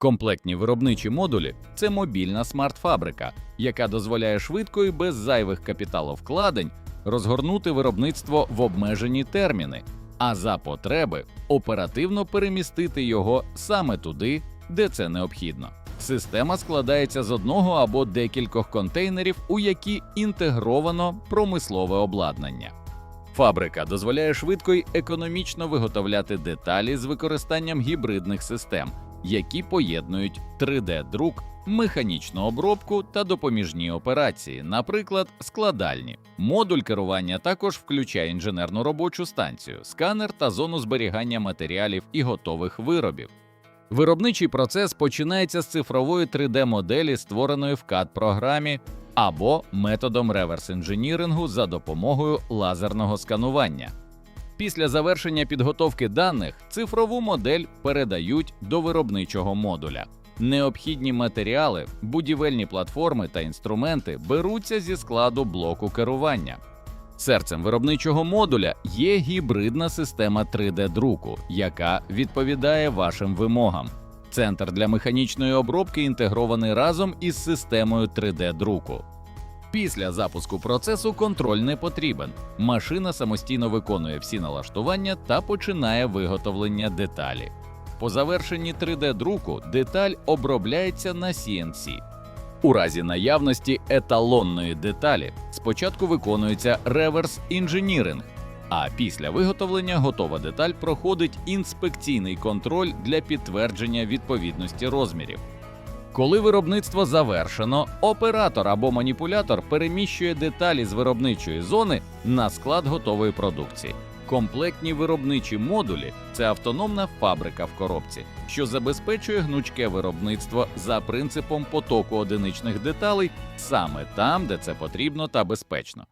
Комплектні виробничі модулі це мобільна смарт-фабрика, яка дозволяє швидко і без зайвих капіталовкладень розгорнути виробництво в обмежені терміни, а за потреби оперативно перемістити його саме туди, де це необхідно. Система складається з одного або декількох контейнерів, у які інтегровано промислове обладнання. Фабрика дозволяє швидко й економічно виготовляти деталі з використанням гібридних систем, які поєднують 3D-друк, механічну обробку та допоміжні операції, наприклад, складальні. Модуль керування також включає інженерну робочу станцію, сканер та зону зберігання матеріалів і готових виробів. Виробничий процес починається з цифрової 3D-моделі, створеної в CAD-програмі, або методом реверс-інженірингу за допомогою лазерного сканування. Після завершення підготовки даних цифрову модель передають до виробничого модуля. Необхідні матеріали, будівельні платформи та інструменти беруться зі складу блоку керування. Серцем виробничого модуля є гібридна система 3D-друку, яка відповідає вашим вимогам. Центр для механічної обробки інтегрований разом із системою 3D-друку. Після запуску процесу контроль не потрібен. Машина самостійно виконує всі налаштування та починає виготовлення деталі. По завершенні 3D-друку деталь обробляється на CNC. У разі наявності еталонної деталі спочатку виконується реверс інженіринг, а після виготовлення готова деталь проходить інспекційний контроль для підтвердження відповідності розмірів. Коли виробництво завершено, оператор або маніпулятор переміщує деталі з виробничої зони на склад готової продукції. Комплектні виробничі модулі це автономна фабрика в коробці, що забезпечує гнучке виробництво за принципом потоку одиничних деталей саме там, де це потрібно та безпечно.